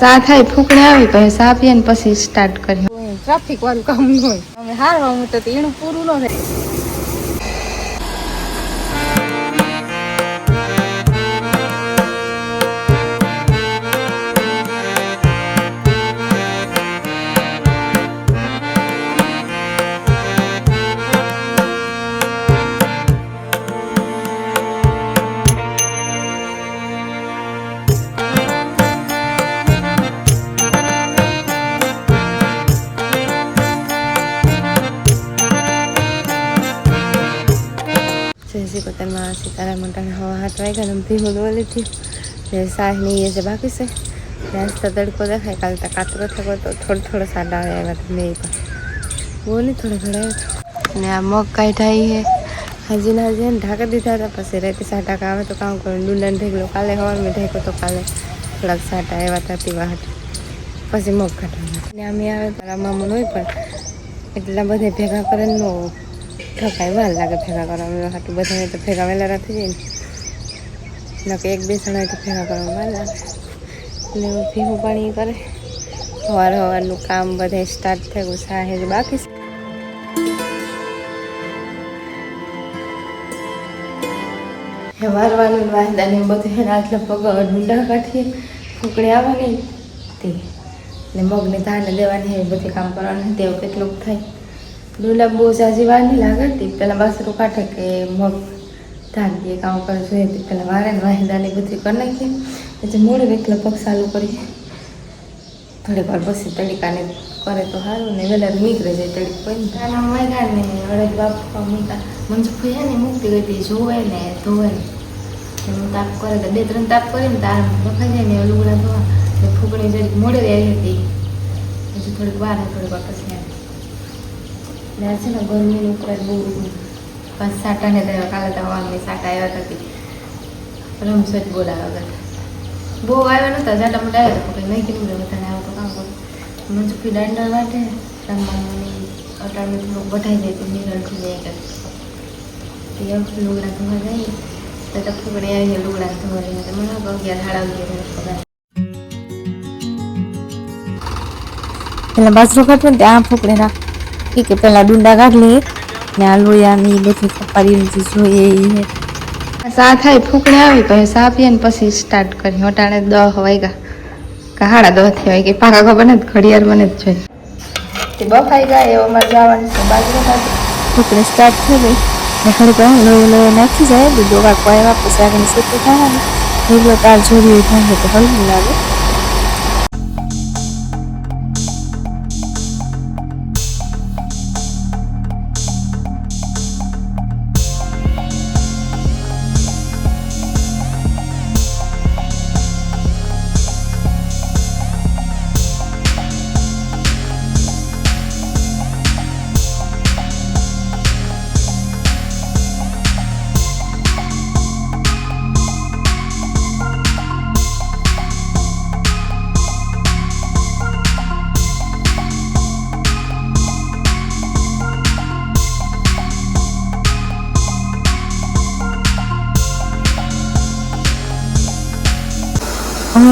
સા થાય, ફૂકણે આવી પછી સા પીએ પછી સ્ટાર્ટ કર્યું. ટ્રાફિક વાળું કામ હોય. અમે હારવા હું તો એનું પૂરું ન થાય. પતનમાં મોટા હવા હાથ વાગ્યા ને ભીમું બોલી હતી ને સાહની એ જે બાકી છે. નાસ્તા તડકો દેખાય, કાલે તો કાતરો થયો તો થોડો થોડો સાડા આવે આવ્યા તો મેં પણ બોલી થોડો આવ્યો ને આ મગ કાઢાઈ હે. હાજી ના હાજી ઢાંકી દીધા હતા, પછી રેતી સાટા આવે તો કામ કરું. ડુંડાને ઢેકલો કાલે હવાર મેં ઢેકો તો કાલે થોડાક સાટા આવ્યા હતા પીવા હાટે. પછી મગ કાઢવાના. ને અમે આવે તારા મામું હોય પણ એટલા બધે ભેગા કરે ઠકાય વાર લાગે ભેગા કરવા હાટું બધાને તો ભેગા વહેલા થઈ જાય ને. નકે એક બેસણ હોય તો ભેગા કરવાનું વાર લાગે. એટલે ભીનું પાણી કરે. સવાર સવારનું કામ બધે સ્ટાર્ટ થયું સાહેબ બાકી વારવાનું ને ને બધું એના આટલા પગ ડુંડા કાઢીએ. ફૂકડી આવવાની. તે. એટલે મગને ધાને દેવાની એ બધું કામ કરવાનું. તેવું કેટલુંક થાય. ડુલા બહુ સાજી વાંધી લાગતી પેલા બાસરું કાઢે કે મગ ધાન કે કામ કરે જોઈએ તે પેલા વારે ને બધી કરી નાખીએ પછી મોડે વેકલો પગ ચાલુ કરીએ થોડીક વાર પછી તડીકાને કરે તો સારું ને વહેલા નીકળે જાય તડીક કોઈ ને આના વાગ્યા ને અડદ બાપા મૂકા મંજુ ફૂયા ને મૂકતી ગઈ હતી જોવે ને ધોવે ને હું તાપ કરે તો બે ત્રણ તાપ કરે ને તાર બફાઈ જાય ને લુગડા ધોવા ને ફૂકણી જરીક મોડે આવી હતી પછી થોડીક વાર થોડીક વાર પછી આ છે ને ગરમીનું ઉપર બહુ પાછ સાટાને તો કાલે તો વાગની સાટા આવ્યા હતા રમસોજ બોલાવ્યા હતા બહુ આવ્યા નતા જાટા મોટા આવ્યા હતા નહીં કીધું બધાને આવો તો કામ કરું મંચુકી દાંડા વાટે રમવાની અટાણું થોડુંક બધાઈ જાય તો નિરણ થઈ જાય કે તે એમ લુગડા ધોવા જાય તો તો ફૂકડી આવીને ધોવા તો મને અગિયાર સાડા અગિયાર પગાર પેલા બાજરો ને ત્યાં ફૂકડે રાખ ઠીક છે પહેલાં ડુંડા કાઢ લઈએ ને આ લોયાની બધી કપારી જે જોઈએ એ સા થાય ફૂકડે આવી પછી સા પીએ ને પછી સ્ટાર્ટ કરી. અટાણે દહ વાગ્યા. કે સાડા દહથી વાગે પાકા ખબર ને ઘડિયાળ મને જ જોઈ. તે બફાઈ ગયા એવો અમારે જવાનું છે. બાજરો ફૂકડે સ્ટાર્ટ થઈ ગઈ. ને લોહી લોહી નાખી જાય. દૂધો કાંક પાયા પછી આગળ સેતું થાય ને એટલો તાર જોડી થાય તો હલવું લાગે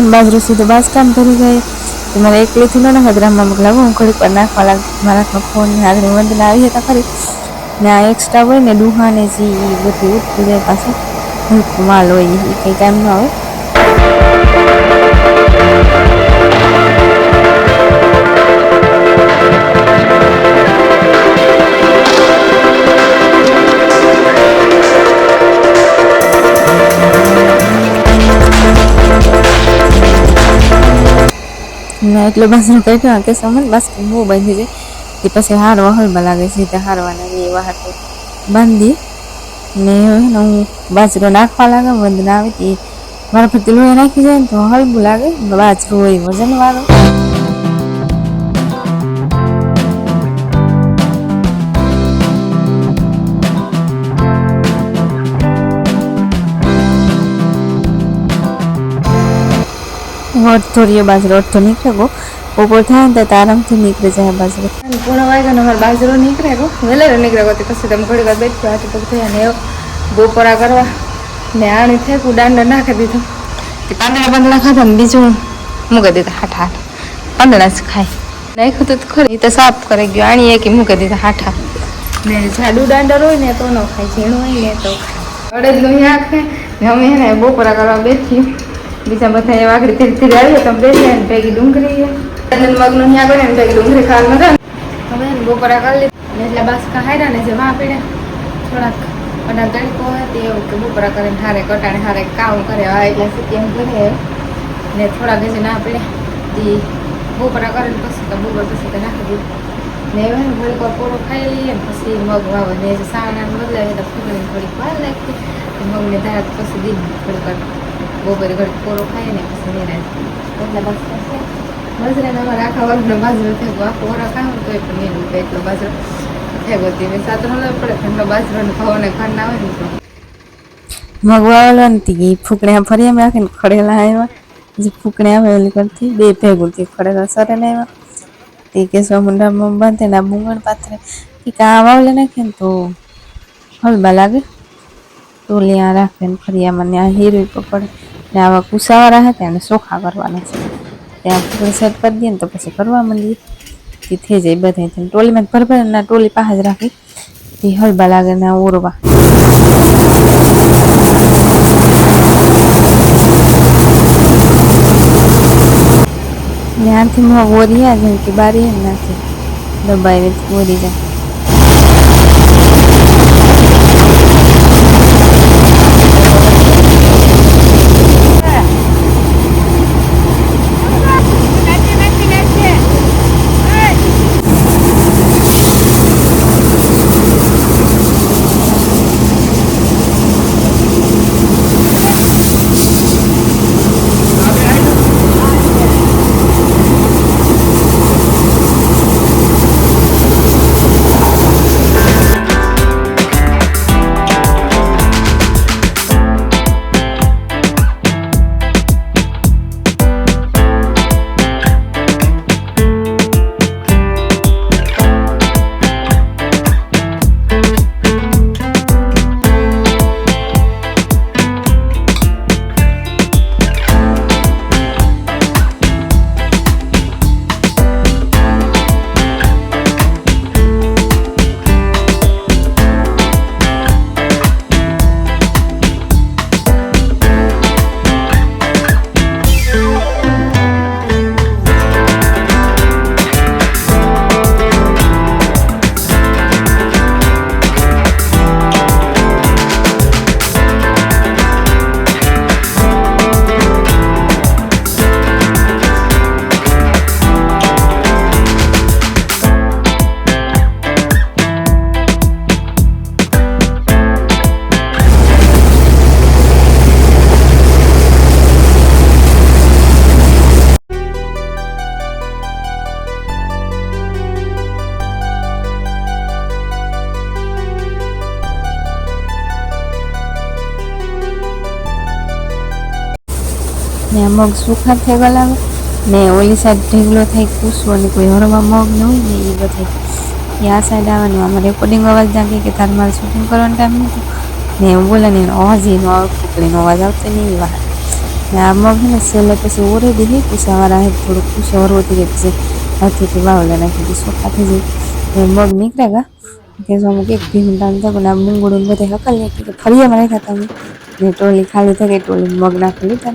અમે બાજરી સીધો કામ કરી જાય તો મારે એકલી થયું ને હદરામાં મોકલાવું, હું ઘડીક પર નાખવા લાગ, મારા ફોનની આગળ વંદના આવી હતા ખરી. ને આ એક્સ્ટ્રા હોય ને ડુહા ને જે બધું ઉઠી જાય પાછું. માલ હોય એ કંઈ કામ ન આવે. ને, એટલો બાજરો કાઢ્યો કે સમજ બસ બહુ બાંધી જાય તે પછી હારવા હળમાં લાગે છે તે હારવાના એ વાહટ બાંધી. ને હું બાજરો નાખવા લાગે, વંદના આવે તે મારા ફરતી લોહી નાખી જાય તો હળવું લાગે, બાજરો હોય વજન વાળો અડધો રહ્યો બાજરો અડધો નીકળે ગો. બપોર થાય ને તો આરામથી નીકળી જાય બાજરો. પૂર્ણ વાગ્યાનો મારો બાજરો નીકળે ગો. વહેલા નીકળે ગો પછી તમે ઘડી વાર બેઠો હાથ પગ થયા ને બપોરા કરવા. ને આણી થેકું દાંડા નાખી દીધું. તે પાંદડા પાંદડા ખાધા ને બીજું મૂકી દીધા, હાઠા હાઠા. અંદડા જ ખાય. નાખ્યું તો ખરી તો સાફ કરી ગયો આણી કે મૂકી દીધા, હાઠા ને જાડુ દાંડર હોય ને તો ન ખાય, ઝીણું હોય ને તો અડદનું શાક છે ને અમે એને બપોરા કરવા બેઠી. બીજા બધા એ વાગડી ધીરે ધીરે આવીએ તો બેસીએ ને ભેગી ડુંગળી ચંદન મગનું ત્યાં કરે ને ભેગી ડુંગળી ખાવાનું હતા બપોરા કરી લીધું. એટલે બાસકા ખાયરા ને જે વાં પીડ્યા. થોડાક અડા તડકો હતી એવું કે બપોરા કરીને હારે કટાણે હારે કામ કરે. આ એટલે સીધી એમ કરે ને થોડાક જે ના પીડે તે બપોરા કરે પછી તો બપોર પછી તો નાખી દીધું. ને હવે ને ઘડીક વાર પૂરો ખાઈ લઈએ પછી મગ વાવે. ને જે સાવના બદલાવે તો ફૂગણી થોડીક વાર લાગતી મગને ધારા પછી દીધી થોડીક વાર. બપોરે ઘડીક કોરો ખાઈએ ને પછી નિરાશ એટલે બસ પછી બાજરાને આખા વર્ગનો બાજરો થયો આખો ખાવ તો પણ નહીં રૂપે એટલો બાજરો થયો તે મેં સાત હલવા પડે ઠંડો બાજરો ને ખાવાને ખાંડ ના હોય ને તો. મગવાળો નથી ફૂકણ્યા ફરી અમે રાખીને ખડેલા આવ્યા જે ફૂકણી આવે ઓલી કરતી, બે ભેગું ખડેલા સરે ને આવ્યા તે કેસવા મુંડામાં બાંધે ને બુંગણ પાથરે કે કા વાવલે નાખે ને તો હલબા લાગે. ટોલી આ રાખે ને ફરિયામાં ત્યાં આ હીરું પકડે ને આવા કુસાવાળા હતા ત્યાં ચોખા કરવાના છે. ત્યાં ફૂકણી સેટ કરી દઈએ ને તો પછી કરવા માંડીએ તે થઈ જાય બધા ટોલીમાં ભર ભર ના ટોલી પાસે જ રાખી. તે હલબા લાગે ને ઓરવા. ત્યાંથી માં આ જેમ કે બારી નાખે દબાઈ ઓરી જાય. ને મગ સુખા થઈ ગયેલા ને ઓલી સાઈડ ઢીંગલો થઈ કૂસવો ને કોઈ હરવા મગ ન હોય ને એ બધા. એ આ સાઈડ આવવાનું. આમાં રેકોર્ડિંગ અવાજ જાગી કે તારે મારે શૂટિંગ કરવાનો ટાઈમ નથી? ને હું બોલે ને એનો અવાજ એનો કુકડીનો અવાજ આવતો નહીં વાત ને આ મગ ને છેલ્લે પછી ઓરે દીધી કુસાવાળા હે થોડુંક કુસો થઈ જાય પછી હાથેથી વાવલે નાખી દીધી, સોખા થઈ ને મગ નીકળ્યા ગા કે જો અમુક એક ભીમ ટાઈમ થયો ને આ મૂંગળું બધે હકલ નાખી કે ફરિયામાં રાખ્યા તમે ને ટોલી ખાલી થઈ ગઈ, ટોલી મગ નાખી લીધા.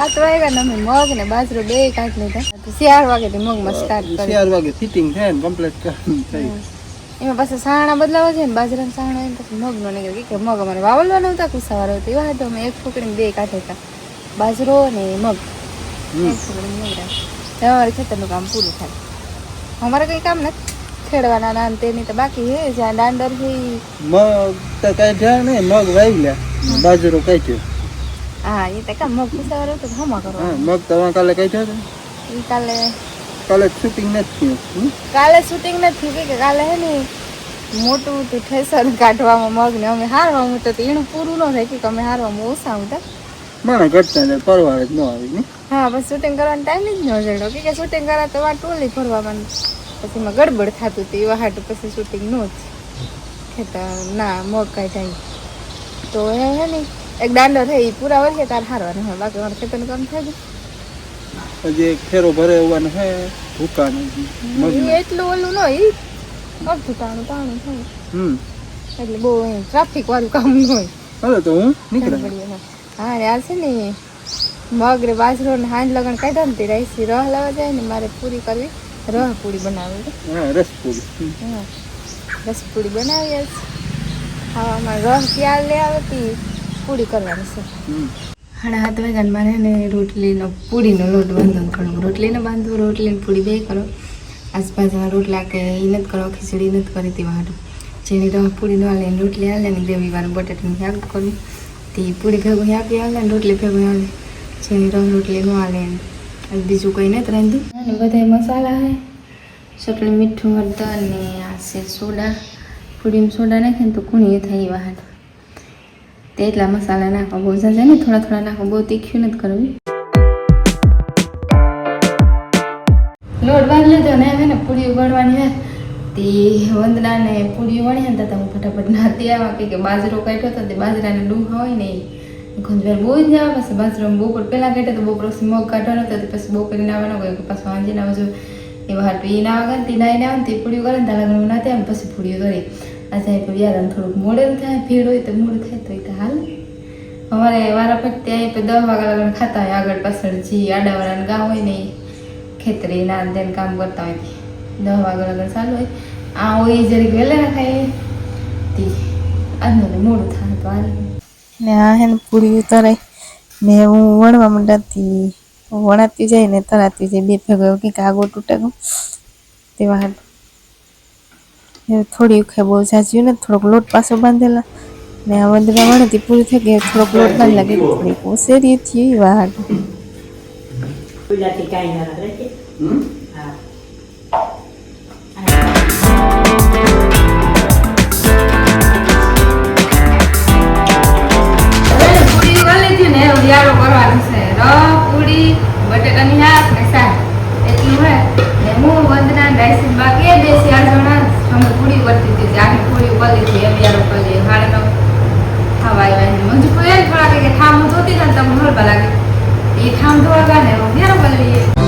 હાથ વાગ્યા ને અમે મગ ને બાજરો બે કાઢ લીધા. તો ચાર વાગે થી મગમાં સ્ટાર્ટ કરી ચાર વાગે ફિટિંગ થાય ને કમ્પ્લીટ થઈ. એમાં પાછા સાણા બદલાવા છે ને બાજરાના સાણા હોય ને મગ નો નીકળે કે મગ અમારે વાવલવાના હતા કુસાવાર હતો. એવા હતો અમે એક ફૂકડીને બે કાંઠે હતા. બાજરો ને મગ. એક ફૂકડીને મગ રાખે અમારે ખેતરનું કામ પૂરું થાય. અમારે કંઈ કામ નથી. ખેડવાના નાન તેની તો બાકી હે જ્યાં દાંડર છે મગ તો કાઢ્યા નહીં. મગ વાવી લે બાજરો કાઢ્યો. હા એ તો કામ મગ કુસાવાળો તો હમા કરો હા મગ તો કાલે કઈ છો કાલે કાલે શૂટિંગ નથી થયું કાલે શૂટિંગ નથી થયું કે કાલે હે ને મોટું તો ઠેસર કાઢવામાં મગ ને અમે હારવામાં તો એનું પૂરું ન થાય કે અમે હારવામાં ઓછા હતા. મને ઘટતા જાય પરવાર જ ન આવી ને હા બસ શૂટિંગ કરવાનો ટાઈમ જ ન જડ્યો. કે શૂટિંગ કરા તો વા ટોલી ફરવામાં પછી એમાં ગડબડ થતું હતું એવા હાટું પછી શૂટિંગ નો જ. ખેતર ના મગ કાઢાય તો એ હે ને એક દાંડો થાય ઈ પૂરા વર્ષે તાર હારવાનો હોય બાકી મારે ખેતરનું કામ થાય હજી એક ફેરો ભરે આવવાનો હે ભૂકાનું. એટલું ઓલું ન ઈ અડધું તાણું તાણું થાય હમ. એટલે બહુ ટ્રાફિક વાળું કામ ન હોય. હાલો તો હું નીકળે. હા. રે આ છે ને મગ રે બાજરો ને હાંજ લગન કાઢ્યા ને તે રાઈસી રહ લાવવા જાય ને મારે પૂરી કરવી. રહ પૂરી બનાવી. હા રસપુરી હમ. હા રસ પૂરી બનાવીએ ખાવામાં રહ ક્યાં લે આવે તી? પૂરી કરવાની છે. સાડા સાત વાગ્યા મારે ને રોટલીનો પૂરીનો લોટ બાંધો થોડોક રોટલીનો બાંધવું રોટલીને પૂરી બે કરો. આસપાસમાં રોટલા કે એ નથી કરો ખીચડી નથી કરી તે વાટું જેની રહ પૂરી ન હાલે રોટલી હાલે ને ગ્રેવી વાળું બટેટાનું શાક કરવું તે પૂરી ભેગું શાક હાલે ને રોટલી ભેગું હાલે. જેની રહ રોટલી ન હાલે અને બીજું કંઈ નથી રાંધ્યું. અને બધા મસાલા હે. ચટણી મીઠું હળદર અને આ છે સોડા. પૂરીમાં સોડા નાખે ને તો કુણી થાય એવા એટલા મસાલા નાખો બહુ ઝાઝા ને થોડા થોડા નાખો બહુ તીખ્યું નથી કરવું. લોટ બાંધી લીધો ને, હવે ને પૂરી ઉગાડવાની હે તે વંદનાને પૂરી વણ્યા હતા હું ફટાફટ નાતી આવ્યા કે બાજરો કાઢ્યો હતો તે બાજરાને ડૂંહા હોય ને એ ઘંજવાર બહુ જ આવે પછી બાજરો બપોર પહેલાં કાઢ્યો તો બપોર પછી મગ કાઢવાનો હતો, પછી બપોરે નાવાનો કોઈ પાછો સાંજે ના જો. એવા હાટું એ ના આવે તે નાઈને આવે ને, તે પૂરી કરે ને તારા ઘણું નાતે આવે પછી પૂરીઓ કરી આજે તો યાર થોડુંક મોડેલ થાય, ભીડ હોય તો મોડું થાય તો એ તો હાલ. અમારે વારા ફરતી ત્યાં તો દસ વાગ્યા લગન ખાતા હોય, આગળ પાછળ જે આડાવાળાને ગામ હોય ને ખેતરી ના તેને કામ કરતા હોય દસ વાગ્યા લગન ચાલુ હોય. આ હોય જરીક વહેલા ખાય તે આજનું મૂળ થાય તો હાલ. ને આ હે પૂરી ઉતરાય. ને હું વણવા મંડાતી, વણાતી જાય ને તરાતી જાય, બે ભેગો કે આગો તૂટે તેવા એ થોડી ઉખે બહુ જાજ્યું ને થોડોક લોટ પાછો બાંધેલા. ને આ વંદના વણતી પૂરી થઈ ગઈ થોડોક લોટ બાંધ લાગે થોડીક ઓસેરી થઈ એવા ગુજરાતી કાંઈ ના રહે હા. પૂરી કરવાનો છે. બટેટાની શાક ને શાક એટલું હે ને હું વંદના રાઈસી બાકી બે ચાર જણા અમે પૂરી કરતી હતી આખી પૂરી કરી લીધી અગિયારો કરી સાડે નવ ખાવા આવ્યા મંજુ પૂરી થોડા કે ઠામ જોતી ને તમને હળવા લાગે. એ ઠામ ધોવા ગયા ને અગિયારો લઈએ